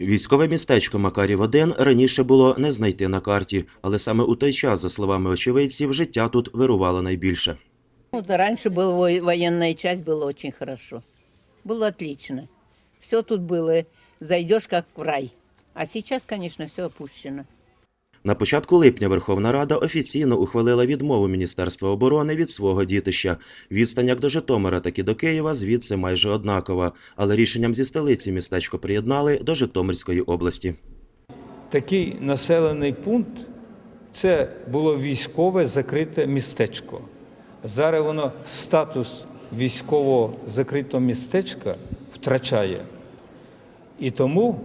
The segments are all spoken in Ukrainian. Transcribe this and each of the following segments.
Військове містечко Макарів 1 раніше було не знайти на карті, але саме у той час, за словами очевидців, життя тут вирувало найбільше. Вот раньше была во- военная часть, было очень хорошо. Было отлично. Все тут было, зайдешь как в рай. А сейчас, конечно, все опущено. На початку липня Верховна Рада офіційно ухвалила відмову Міністерства оборони від свого дітища. Відстань як до Житомира, так і до Києва звідси майже однакова, але рішенням зі столиці містечко приєднали до Житомирської області. Такий населений пункт це було військове закрите містечко. Зараз воно статус військового закритого містечка втрачає. І тому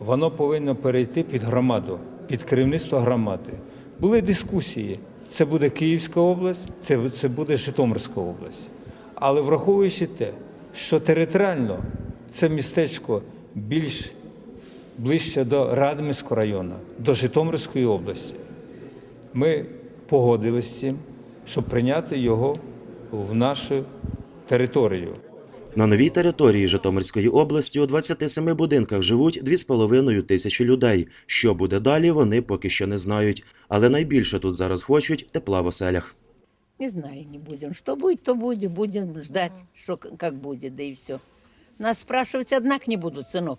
воно повинно перейти під громаду, під керівництво громади. Були дискусії. Це буде Київська область, це, це буде Житомирська область. Але враховуючи те, що територіально це містечко більш ближче до Радомирського району, до Житомирської області, ми погодилися з цим, щоб прийняти його в нашу територію. На новій території Житомирської області у 27 будинках живуть 2,5 тисячі людей. Що буде далі, вони поки що не знають. Але найбільше тут зараз хочуть тепла в оселях. Не знаю, не будем. Что будет, то будет. Будем ждать, что к- как будет, да и все. Нас спрашивать, однако, не будут, сынок.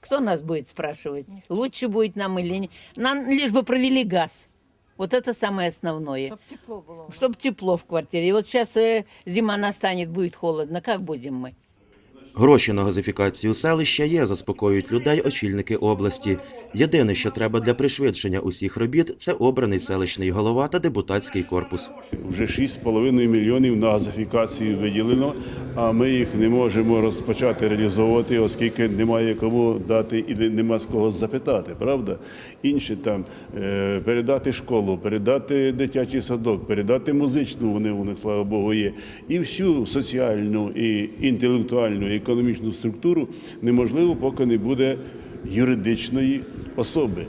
Кто нас будет спрашивать? Лучше будет нам или не? Нам лишь бы провели газ. Вот это самое основное. Щоб тепло було. Чтобы тепло в квартире. И вот сейчас э, зима настанет, будет холодно. Как будем мы? Гроші на газифікацію селища є, заспокоюють людей очільники області. Єдине, що треба для пришвидшення усіх робіт, це обраний селищний голова та депутатський корпус. Вже 6,5 мільйонів на газифікацію виділено, а ми їх не можемо розпочати реалізовувати, оскільки немає кому дати і нема з кого запитати, правда? Інші там е, передати школу, передати дитячий садок, передати музичну, вони них, слава Богу, є. І всю соціальну, і інтелектуальну, і економічну структуру неможливо, поки не буде юридичної особи.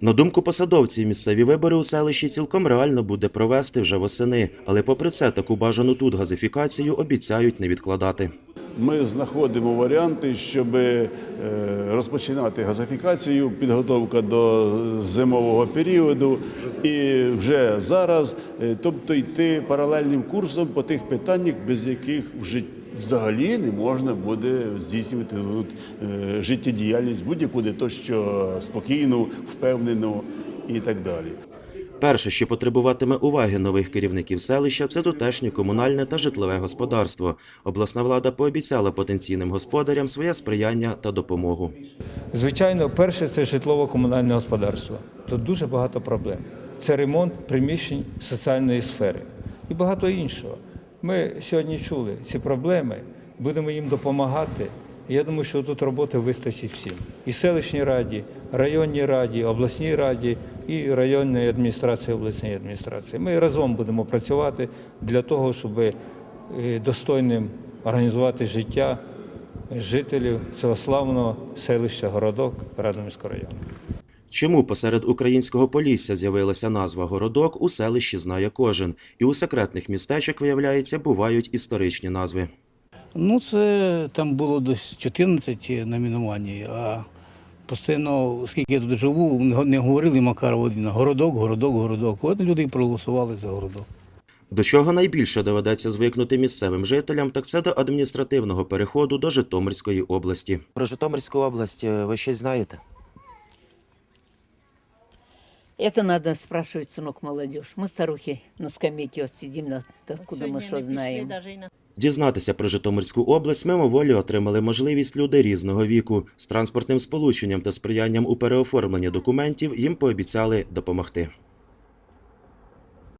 На думку посадовців, місцеві вибори у селищі цілком реально буде провести вже восени, але попри це таку бажану тут газифікацію обіцяють не відкладати. Ми знаходимо варіанти, щоб е, розпочинати газифікацію, підготовка до зимового періоду, і вже зараз, е, тобто йти паралельним курсом по тих питаннях, без яких вже взагалі не можна буде здійснювати тут е, життєдіяльність будь-яку, то що спокійну, впевнену і так далі. Перше, що потребуватиме уваги нових керівників селища, це тутешнє комунальне та житлове господарство. Обласна влада пообіцяла потенційним господарям своє сприяння та допомогу. Звичайно, перше це житлово-комунальне господарство. Тут дуже багато проблем. Це ремонт приміщень соціальної сфери і багато іншого. Ми сьогодні чули ці проблеми, будемо їм допомагати. Я думаю, що тут роботи вистачить всім. І селищній раді, районній раді, обласній раді, і районної адміністрації, обласної адміністрації. Ми разом будемо працювати для того, щоб е, достойним організувати життя жителів цього славного селища Городок Радомирського району. Чому посеред українського полісся з'явилася назва Городок, у селищі знає кожен. І у секретних містечок, виявляється, бувають історичні назви. Ну, це там було десь 14 номінувань, а постійно, скільки я тут живу, не говорили Макаров один, городок, городок, городок. От люди і проголосували за городок. До чого найбільше доведеться звикнути місцевим жителям, так це до адміністративного переходу до Житомирської області. Про Житомирську область е, ви щось знаєте? Это надо спрашивать, сынок, молодежь. Мы, старухи, на скамейке вот сидим, на- откуда мы что знаем. Даже і на Дізнатися про Житомирську область мимоволі отримали можливість люди різного віку. З транспортним сполученням та сприянням у переоформленні документів їм пообіцяли допомогти.